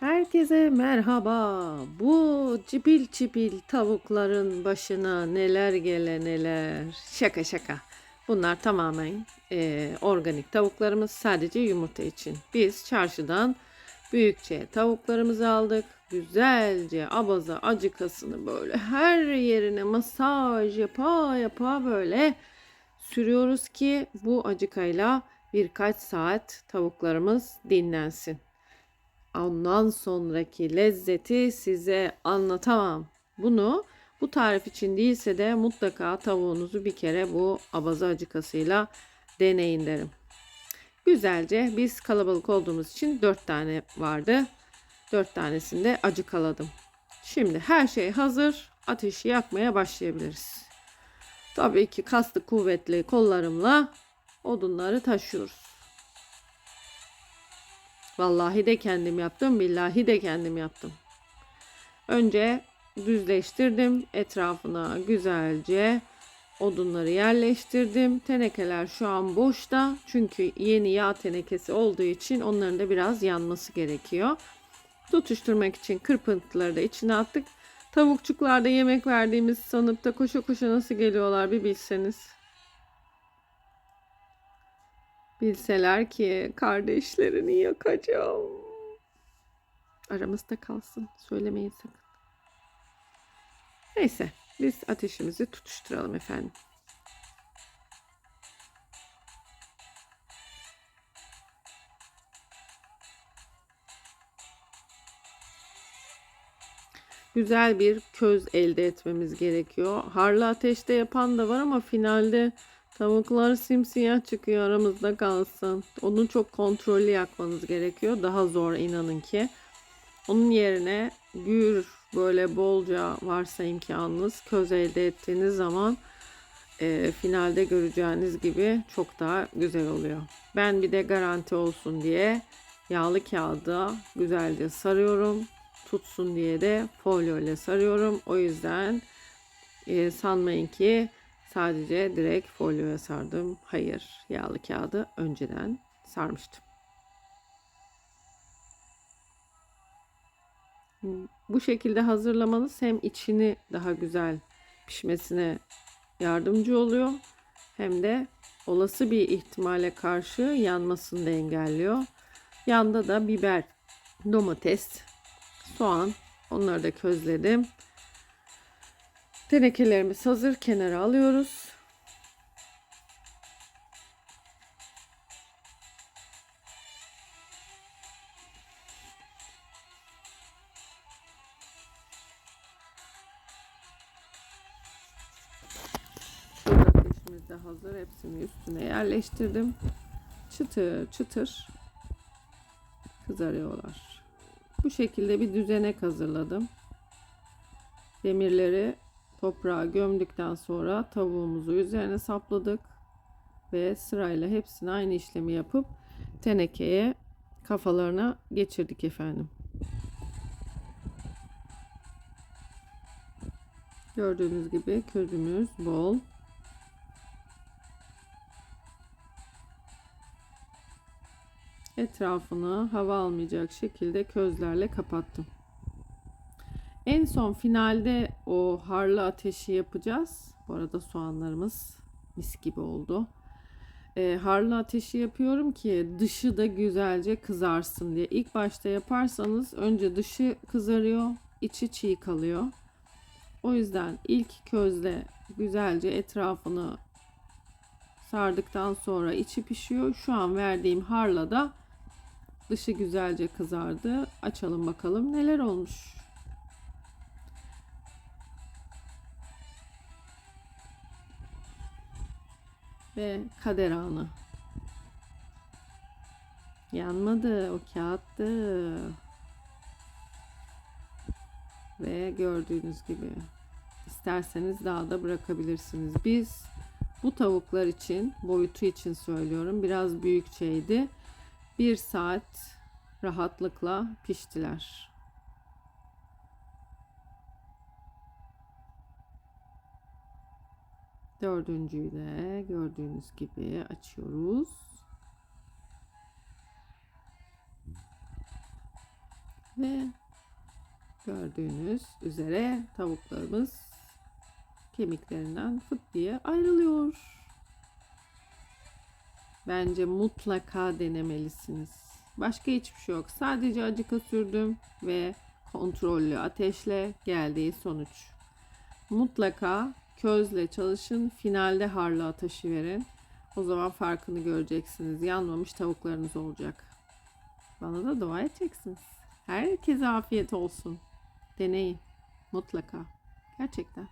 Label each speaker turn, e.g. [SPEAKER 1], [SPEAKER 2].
[SPEAKER 1] Herkese merhaba. Bu cipil cipil tavukların başına neler gele neler. Şaka şaka. Bunlar tamamen e, organik tavuklarımız sadece yumurta için. Biz çarşıdan büyükçe tavuklarımızı aldık. Güzelce abaza acıkasını böyle her yerine masaj yapa yapa böyle sürüyoruz ki bu acıkayla birkaç saat tavuklarımız dinlensin. Ondan sonraki lezzeti size anlatamam. Bunu bu tarif için değilse de mutlaka tavuğunuzu bir kere bu abaza acıkasıyla deneyin derim. Güzelce biz kalabalık olduğumuz için 4 tane vardı. 4 tanesini de acıkaladım. Şimdi her şey hazır. Ateşi yakmaya başlayabiliriz. Tabii ki kaslı kuvvetli kollarımla odunları taşıyoruz. Vallahi de kendim yaptım, billahi de kendim yaptım. Önce düzleştirdim. Etrafına güzelce odunları yerleştirdim. Tenekeler şu an boşta. Çünkü yeni yağ tenekesi olduğu için onların da biraz yanması gerekiyor. Tutuşturmak için kırpıntıları da içine attık. Tavukçuklarda yemek verdiğimiz sanıp da koşa koşa nasıl geliyorlar bir bilseniz. Bilseler ki kardeşlerini yakacağım. Aramızda kalsın. Söylemeyin sakın. Neyse biz ateşimizi tutuşturalım efendim. Güzel bir köz elde etmemiz gerekiyor. Harlı ateşte yapan da var ama finalde Tavuklar simsiyah çıkıyor aramızda kalsın. Onu çok kontrollü yakmanız gerekiyor. Daha zor inanın ki. Onun yerine gür böyle bolca varsa imkanınız köz elde ettiğiniz zaman e, finalde göreceğiniz gibi çok daha güzel oluyor. Ben bir de garanti olsun diye yağlı kağıda güzelce sarıyorum. Tutsun diye de folyo ile sarıyorum. O yüzden e, sanmayın ki Sadece direkt folyoya sardım. Hayır, yağlı kağıdı önceden sarmıştım. Bu şekilde hazırlamanız hem içini daha güzel pişmesine yardımcı oluyor hem de olası bir ihtimale karşı yanmasını da engelliyor. Yanda da biber, domates, soğan onları da közledim. Tenekelerimiz hazır. Kenara alıyoruz. ateşimiz de hazır. Hepsini üstüne yerleştirdim. Çıtır çıtır kızarıyorlar. Bu şekilde bir düzenek hazırladım. Demirleri Toprağa gömdükten sonra tavuğumuzu üzerine sapladık ve sırayla hepsini aynı işlemi yapıp tenekeye kafalarına geçirdik efendim. Gördüğünüz gibi közümüz bol. Etrafını hava almayacak şekilde közlerle kapattım. En son finalde o harlı ateşi yapacağız. Bu arada soğanlarımız mis gibi oldu. E, harlı ateşi yapıyorum ki dışı da güzelce kızarsın diye. İlk başta yaparsanız önce dışı kızarıyor, içi çiğ kalıyor. O yüzden ilk közle güzelce etrafını sardıktan sonra içi pişiyor. Şu an verdiğim harla da dışı güzelce kızardı. Açalım bakalım neler olmuş. Ve kader anı. Yanmadı o kağıttı. Ve gördüğünüz gibi isterseniz daha da bırakabilirsiniz. Biz bu tavuklar için boyutu için söylüyorum biraz büyükçeydi. Bir saat rahatlıkla piştiler. Dördüncüyü de gördüğünüz gibi açıyoruz. Ve gördüğünüz üzere tavuklarımız kemiklerinden fıt diye ayrılıyor. Bence mutlaka denemelisiniz. Başka hiçbir şey yok. Sadece acıka sürdüm ve kontrollü ateşle geldiği sonuç. Mutlaka közle çalışın. Finalde harlı ateşi verin. O zaman farkını göreceksiniz. Yanmamış tavuklarınız olacak. Bana da dua edeceksiniz. Herkese afiyet olsun. Deneyin. Mutlaka. Gerçekten.